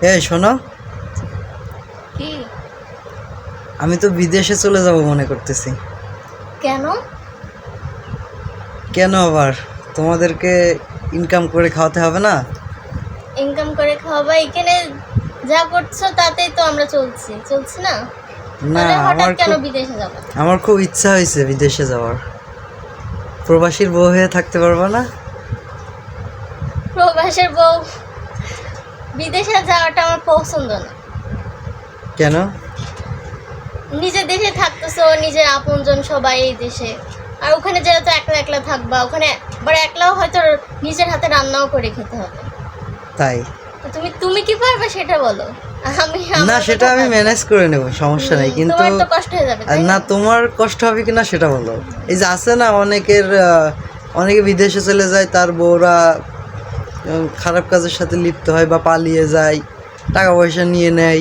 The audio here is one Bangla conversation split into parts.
এই শোনো। কি? আমি তো বিদেশে চলে যাব মনে করতেছি। কেন? কেন আবার? তোমাদেরকে ইনকাম করে খাওয়াতে হবে না? ইনকাম করে খাওয়াবা এখানে যা করছ তাতেই তো আমরা চলছি। চলছি না? না আমার কেন বিদেশে যাব? আমার খুব ইচ্ছা হয়েছে বিদেশে যাওয়ার। প্রবাসীর বউ হয়ে থাকতে পারব না? প্রবাসের বউ বিদেশে যাওয়াটা আমার পছন্দ না। কেন? নিজের দেশে থাকতেছো নিজের আপনজন সবাই এই দেশে। আর ওখানে যেটা তো একলা একলা থাকবা ওখানে আবার একলাও হয়তো নিজের হাতে রান্নাও করে খেতে হবে। তাই? তুমি তুমি কি পারবে সেটা বলো? আমি না সেটা আমি ম্যানেজ করে নেব সমস্যা নাই কিন্তু তোমার তো কষ্ট হয়ে যাবে না না? তোমার কষ্ট হবে কিনা সেটা বলো। এই যে আছে না অনেকের অনেকে বিদেশে চলে যায় তার বউরা খারাপ কাজের সাথে লিপ্ত হয় বা পালিয়ে যায় টাকা পয়সা নিয়ে নেয়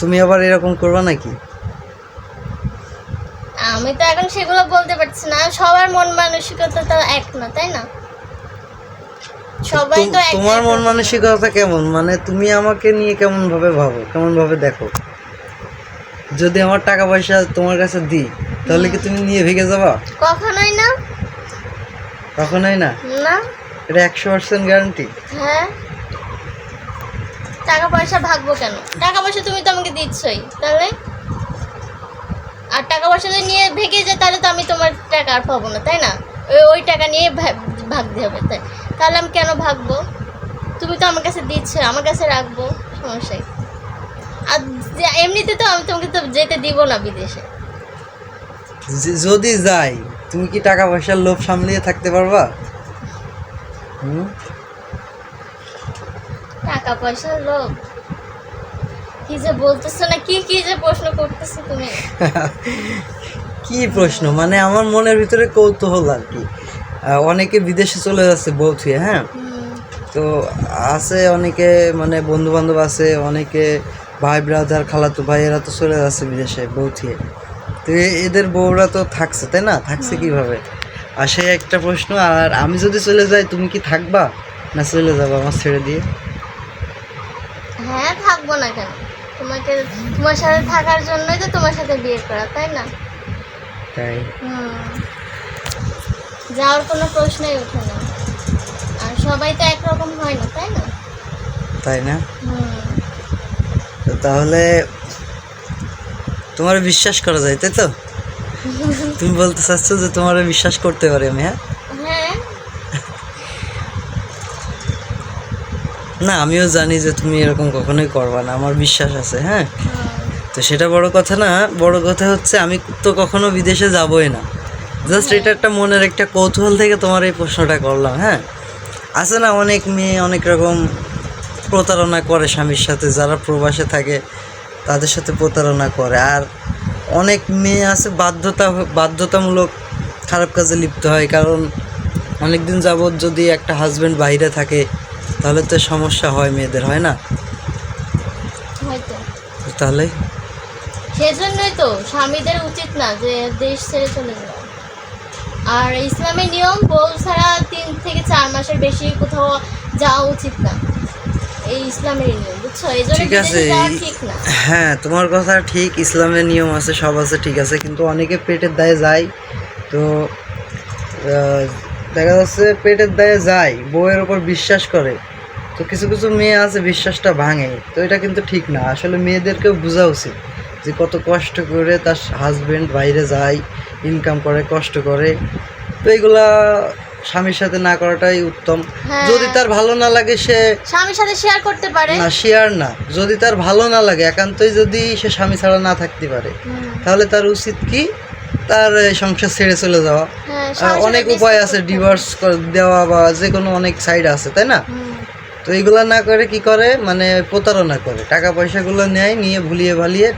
তুমি আবার এরকম করবা নাকি? আমি তো এখন সেগুলো বলতে পারছি না সবার মন মানসিকতা তো এক না তাই না? সবাই তো- তোমার মন মানসিকতা কেমন? মানে তুমি আমাকে নিয়ে কেমন ভাবে ভাবো কেমন ভাবে দেখো? যদি আমার টাকা পয়সা তোমার কাছে দিই তাহলে কি তুমি নিয়ে ভেগে যাবা? কখনোই না। কখনোই না? না। এটা একশো পার্সেন্ট গ্যারান্টি হ্যাঁ? টাকা পয়সা ভাগবো কেন? টাকা পয়সা তুমি তো আমাকে দিচ্ছই তাহলে? আর টাকা পয়সা যদি নিয়ে ভেগে যায় তাহলে তো আমি তোমার টাকা আর পাবো না তাই না? ওই ওই টাকা নিয়ে ভাগতে হবে তাই। তাহলে আমি কেন ভাগবো? তুমি তো আমার কাছে দিচ্ছ আমার কাছে রাখব সমস্যাই আর এমনিতে তো আমি তোমাকে তো যেতে দিব না বিদেশে। যদি যাই তুমি কি টাকা পয়সার লোভ সামলিয়ে থাকতে পারবা? টাকা পয়সার লোভ। কি যে বলতেছো না কি কি যে প্রশ্ন করতেছো তুমি? কি প্রশ্ন? মানে আমার মনের ভিতরে কৌতূহল আর কি। অনেকে বিদেশে চলে যাচ্ছে বউ থুয়ে হ্যাঁ? তো আছে অনেকে মানে বন্ধু বান্ধব আছে অনেকে ভাই ব্রাদার খালাতো ভাই এরা তো চলে যাচ্ছে বিদেশে বউ থুয়ে। তো এদের বউরা তো থাকছে তাই না? থাকছে কীভাবে? আর সেই একটা প্রশ্ন আর আমি যদি চলে যাই তুমি কি থাকবা? না চলে যাব আমার ছেড়ে দিয়ে? হ্যাঁ থাকব না কেন? তোমাকে তোমার সাথে থাকার জন্যই তো তোমার সাথে বিয়ে করা তাই না? তাই। যাওয়ার কোনো প্রশ্নই ওঠে না। আর সবাই তো একরকম হয় না তাই না? তাই না? তো তাহলে তোমার বিশ্বাস করা যায় তাই তো? তুমি বলতে চাচ্ছ যে তোমার বিশ্বাস করতে পারি আমি হ্যাঁ? হ্যাঁ। না আমিও জানি যে তুমি এরকম কখনোই করবা না আমার বিশ্বাস আছে হ্যাঁ? তো সেটা বড় কথা না বড় কথা হচ্ছে আমি তো কখনো বিদেশে যাবই না। জাস্ট এটা একটা মনের একটা কৌতূহল থেকে তোমার এই প্রশ্নটা করলাম হ্যাঁ? আছে না অনেক মেয়ে অনেক রকম প্রতারণা করে স্বামীর সাথে যারা প্রবাসে থাকে তাদের সাথে প্রতারণা করে আর অনেক মেয়ে আছে বাধ্যতা বাধ্যতামূলক খারাপ কাজে লিপ্ত হয় কারণ অনেক দিন যাবৎ যদি একটা হাজব্যান্ড বাইরে থাকে তাহলে তো সমস্যা হয় মেয়েদের হয় না? তাহলে? সেজন্যই তো স্বামীদের উচিত না যে দেশ ছেড়ে চলে যাওয়া। আর ইসলামের নিয়ম বউ ছাড়া তিন থেকে চার মাসের বেশি কোথাও যাওয়া উচিত না। এই ইসলামের নিয়ম বুঝছ? এই জন্য ঠিক আছে হ্যাঁ তোমার কথা ঠিক ইসলামের নিয়ম আছে সব আছে ঠিক আছে কিন্তু অনেকে পেটের দায়ে যায়। তো দেখা যাচ্ছে পেটের দায়ে যায় বউয়ের ওপর বিশ্বাস করে। তো কিছু কিছু মেয়ে আছে বিশ্বাসটা ভাঙে। তো এটা কিন্তু ঠিক না। আসলে মেয়েদেরকেও বোঝা উচিত যে কত কষ্ট করে তার হাজবেন্ড বাইরে যায় ইনকাম করে কষ্ট করে। তো এইগুলা স্বামীর সাথে না করাটাই উত্তম। হ্যাঁ। যদি তার ভালো না লাগে সে স্বামীর সাথে শেয়ার করতে পারে। না শেয়ার না। যদি তার ভালো না লাগে একান্তই যদি সে স্বামী ছাড়া না থাকতে পারে তাহলে তার উচিত কি? তার সংসার ছেড়ে চলে যাওয়া। হ্যাঁ, অনেক উপায় আছে ডিভোর্স দেওয়া বা যে কোনো অনেক সাইড আছে তাই না? তো এইগুলা না করে কি করে? মানে প্রতারণা করে। টাকা পয়সাগুলো নেয় নিয়ে ভুলিয়ে ভালিয়ে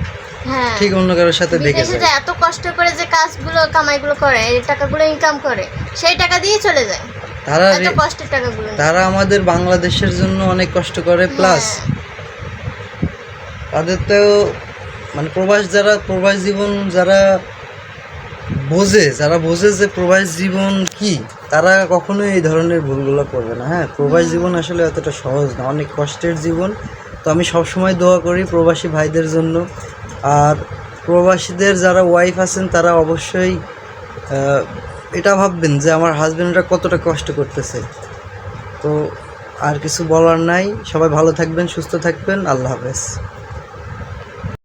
ঠিক অন্য কারোর সাথে দেখে যায় এত কষ্ট করে যে কাজগুলো কামাইগুলো করে এই টাকাগুলো ইনকাম করে সেই টাকা দিয়ে চলে যায়। তারা এত কষ্টের টাকাগুলো। তারা আমাদের বাংলাদেশের জন্য অনেক কষ্ট করে প্লাস হ্যাঁ, তাদের তো মানে প্রবাস যারা প্রবাস জীবন যারা বোঝে যারা বোঝে যে প্রবাস জীবন কি তারা কখনোই এই ধরনের ভুলগুলো করবে না। হ্যাঁ প্রবাস জীবন আসলে অতটা সহজ না অনেক কষ্টের জীবন। তো আমি সবসময় দোয়া করি প্রবাসী ভাইদের জন্য আর প্রবাসীদের যারা ওয়াইফ আছেন, তারা অবশ্যই এটা ভাববেন যে আমার হাজব্যান্ডরা কতটা কষ্ট করতেছে। তো আর কিছু বলার নাই। সবাই ভালো থাকবেন, সুস্থ থাকবেন। আল্লাহ হাফেজ।